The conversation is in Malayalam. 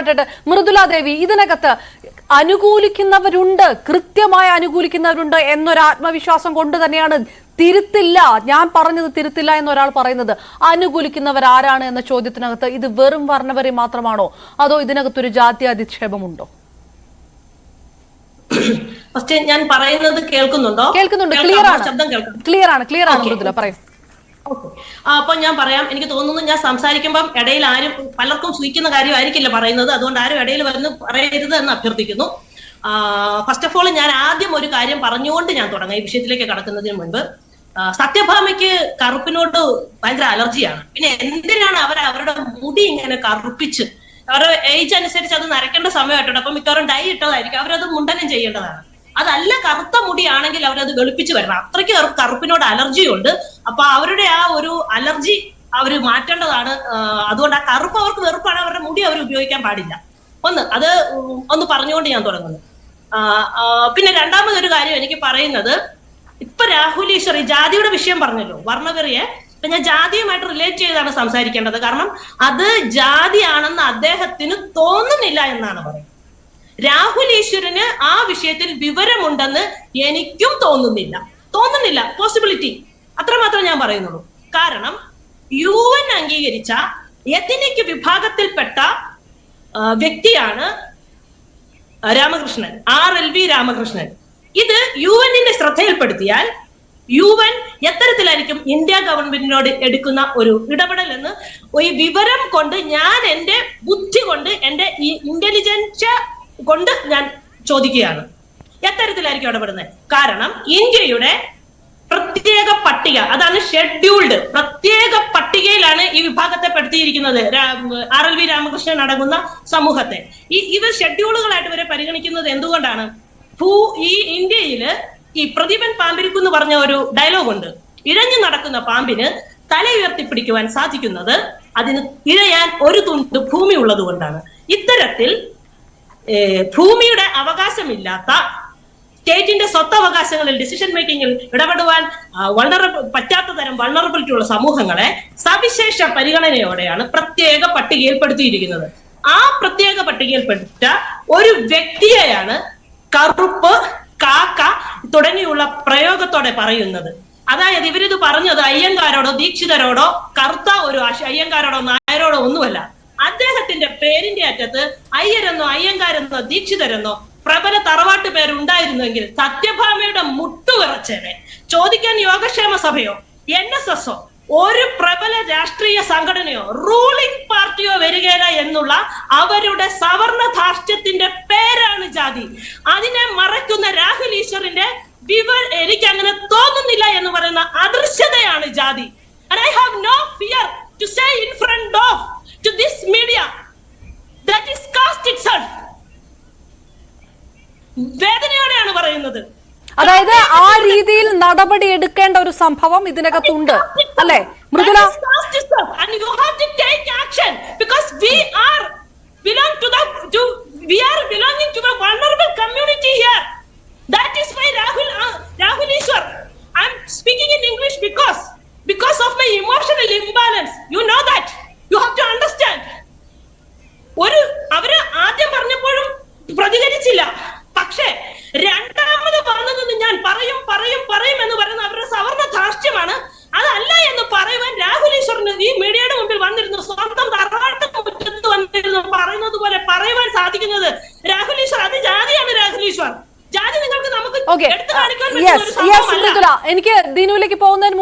ഇടപെട്ടിട്ട് മൃദുല ദേവി ഇതിനകത്ത് അനുകൂലിക്കുന്നവരുണ്ട് കൃത്യമായി അനുകൂലിക്കുന്നവരുണ്ട് എന്നൊരു ആത്മവിശ്വാസം കൊണ്ട് തന്നെയാണ് തിരുത്തില്ല. ഞാൻ പറഞ്ഞത് തിരുത്തില്ല എന്നൊരാൾ പറയുന്നത്. അനുകൂലിക്കുന്നവർ ആരാണ് എന്ന ചോദ്യത്തിനകത്ത് ഇത് വെറും വർണവരെ മാത്രമാണോ? അതോ ഇതിനകത്തൊരു ജാതി അധിക്ഷേപമുണ്ടോ? ഫസ്റ്റ് ഞാൻ പറയുന്നത് കേൾക്കുന്നുണ്ടോ? കേൾക്കുന്നുണ്ട്? ക്ലിയർ ആണ്. ശബ്ദം കേൾക്കുന്നു ക്ലിയർ ആണ്. ക്ലിയർ ആണ് മൃദുല. പറയൂ. അപ്പൊ ഞാൻ പറയാം. എനിക്ക് തോന്നുന്നു ഞാൻ സംസാരിക്കുമ്പം ഇടയിൽ ആരും പലർക്കും സൂചിക്കുന്ന കാര്യമായിരിക്കില്ല പറയുന്നത്. അതുകൊണ്ട് ആരും ഇടയിൽ വരുന്ന പറയരുത് എന്ന് അഭ്യർത്ഥിക്കുന്നു. ഫസ്റ്റ് ഓഫ് ഓൾ ഞാൻ ആദ്യം ഒരു കാര്യം പറഞ്ഞുകൊണ്ട് ഞാൻ തുടങ്ങാം. ഈ വിഷയത്തിലേക്ക് കടക്കുന്നതിന് മുൻപ്. സത്യഭാമയ്ക്ക് കറുപ്പിനോട് ഭയങ്കര അലർജിയാണ്. പിന്നെ എന്തിനാണ് അവർ അവരുടെ മുടി ഇങ്ങനെ കറുപ്പിച്ച്? അവരുടെ ഏജ് അനുസരിച്ച് അത് നരക്കേണ്ട സമയമായിട്ടുണ്ട്. അപ്പൊ മിക്കവാറും ഡൈ ഇട്ടതായിരിക്കും. അവരത് മുണ്ടനം ചെയ്യേണ്ടതാണ്. അതല്ല കറുത്ത മുടിയാണെങ്കിൽ അവരത് വെളുപ്പിച്ച് വരണം. അത്രയ്ക്ക് കറുപ്പിനോട് അലർജി ഉണ്ട്. അപ്പൊ അവരുടെ ആ ഒരു അലർജി അവർ മാറ്റേണ്ടതാണ്. അതുകൊണ്ട് ആ കറുപ്പ് അവർക്ക് വെറുപ്പാണ്. അവരുടെ മുടി അവർ ഉപയോഗിക്കാൻ പാടില്ല. ഒന്ന് അത് ഒന്ന് പറഞ്ഞുകൊണ്ട് ഞാൻ തുടങ്ങുന്നു. പിന്നെ രണ്ടാമതൊരു കാര്യം എനിക്ക് പറയുന്നത്. ഇപ്പൊ രാഹുൽ ഈശ്വർ ഈ ജാതിയുടെ വിഷയം പറഞ്ഞല്ലോ വർണവെറിയെ. ഇപ്പൊ ഞാൻ ജാതിയുമായിട്ട് റിലേറ്റ് ചെയ്താണ് സംസാരിക്കേണ്ടത്. കാരണം അത് ജാതിയാണെന്ന് അദ്ദേഹത്തിന് തോന്നുന്നില്ല എന്നാണ് പറയുന്നത്. രാഹുൽ ഈശ്വരന് ആ വിഷയത്തിൽ വിവരമുണ്ടെന്ന് എനിക്കും തോന്നുന്നില്ല. തോന്നുന്നില്ല. പോസിബിലിറ്റി അത്രമാത്രം ഞാൻ പറയുന്നുള്ളൂ. കാരണം യു എൻ അംഗീകരിച്ച എത്തിനിക് വിഭാഗത്തിൽപ്പെട്ട വ്യക്തിയാണ് Ramakrishnan. R L V Ramakrishnan. ഇത് യു എന്നിന്റെ ശ്രദ്ധയിൽപ്പെടുത്തിയാൽ യു എൻ എത്തരത്തിലായിരിക്കും ഇന്ത്യ ഗവൺമെന്റിനോട് എടുക്കുന്ന ഒരു ഇടപെടൽ എന്ന് ഈ വിവരം കൊണ്ട് ഞാൻ എന്റെ ബുദ്ധി കൊണ്ട് എന്റെ ഈ ഇന്റലിജൻസ് കൊണ്ട് ഞാൻ ചോദിക്കുകയാണ്. എത്തരത്തിലായിരിക്കും ഇടപെടുന്നത് കാരണം ഇന്ത്യയുടെ പ്രത്യേക പട്ടിക അതാണ് ഷെഡ്യൂൾഡ് പ്രത്യേക പട്ടികയിലാണ് ഈ വിഭാഗത്തെ പെടുത്തിയിരിക്കുന്നത്. ആർ എൽ വി രാമകൃഷ്ണൻ അടങ്ങുന്ന സമൂഹത്തെ. ഈ ഇവർ ഷെഡ്യൂളുകളായിട്ട് വരെ പരിഗണിക്കുന്നത് എന്തുകൊണ്ടാണ്? ഭൂ ഈ ഇന്ത്യയിൽ ഈ പ്രതിഭൻ പാമ്പിരിക്കുന്ന് പറഞ്ഞ ഒരു ഡയലോഗ് ഉണ്ട്. ഇഴഞ്ഞു നടക്കുന്ന പാമ്പിന് തല ഉയർത്തിപ്പിടിക്കുവാൻ സാധിക്കുന്നത് അതിന് ഇഴയാൻ ഒരു തുണ്ട് ഭൂമി ഉള്ളത് കൊണ്ടാണ് ഇത്തരത്തിൽ ഭൂമിയുടെ അവകാശമില്ലാത്ത സ്റ്റേറ്റിന്റെ സ്വത്തവകാശങ്ങളിൽ ഡിസിഷൻ മേക്കിങ്ങിൽ ഇടപെടുവാൻ വൾണറബിൾ പറ്റാത്ത തരം വൾണറബിലിറ്റി ഉള്ള സമൂഹങ്ങളെ സവിശേഷ പരിഗണനയോടെയാണ് പ്രത്യേക പട്ടികയിൽപ്പെടുത്തിയിരിക്കുന്നത്. ആ പ്രത്യേക പട്ടികയിൽപ്പെട്ട ഒരു വ്യക്തിയെയാണ് കറുപ്പ് കാക്ക തുടങ്ങിയുള്ള പ്രയോഗത്തോടെ പറയുന്നത്. അതായത് ഇവരിത് പറഞ്ഞത് അയ്യങ്കാരോടോ ദീക്ഷിതരോടോ കറുത്ത ഒരു അയ്യങ്കാരോടോ നായരോടോ ഒന്നുമല്ല. പേരിന്റെ അറ്റത്ത് അയ്യരെന്നോ അയ്യങ്കാരെന്നോ ദീക്ഷിതരെന്നോ പ്രബല തറവാട്ട് പേരുണ്ടായിരുന്നെങ്കിൽ സത്യഭാമയുടെ മുട്ടുവിറച്ചേനെ ചോദിക്കാൻ യോഗക്ഷേമ സഭയോ എൻ എസ് എസോ ഒരു പ്രബല രാഷ്ട്രീയ സംഘടനയോ റൂളിംഗ് പാർട്ടിയോ വരികയില്ല എന്നുള്ള അവരുടെ സവർണ ധാർഷ്ട്യത്തിന്റെ പേരാണ് ജാതി. അതിനെ മറയ്ക്കുന്ന രാഹുൽ ഈശ്വറിന്റെ വിവർ എനിക്ക് അങ്ങനെ തോന്നുന്നില്ല എന്ന് പറയുന്ന അദൃശ്യതയാണ് ജാതി. I have no fear to say in front of to this media വേദനയോടെയാണ് പറയുന്നത്. അതായത് ആ രീതിയിൽ നടപടി എടുക്കേണ്ട ഒരു സംഭവം ഇതിനകത്തുണ്ട്. അല്ലെ? മൃദുല ഒരു അവർ caste സാധിക്കുന്നത്? രാഹുൽ ഈശ്വർ അത് ജാതിയാണ് രാഹുൽ ഈശ്വർ ജാതി നിങ്ങൾക്ക് നമുക്ക് എടുത്തു കാണിക്കാൻ പറ്റുന്ന ഒരു സംഭവമല്ല. എനിക്ക് ദിനുവിലേക്ക് പോകുന്നതിന്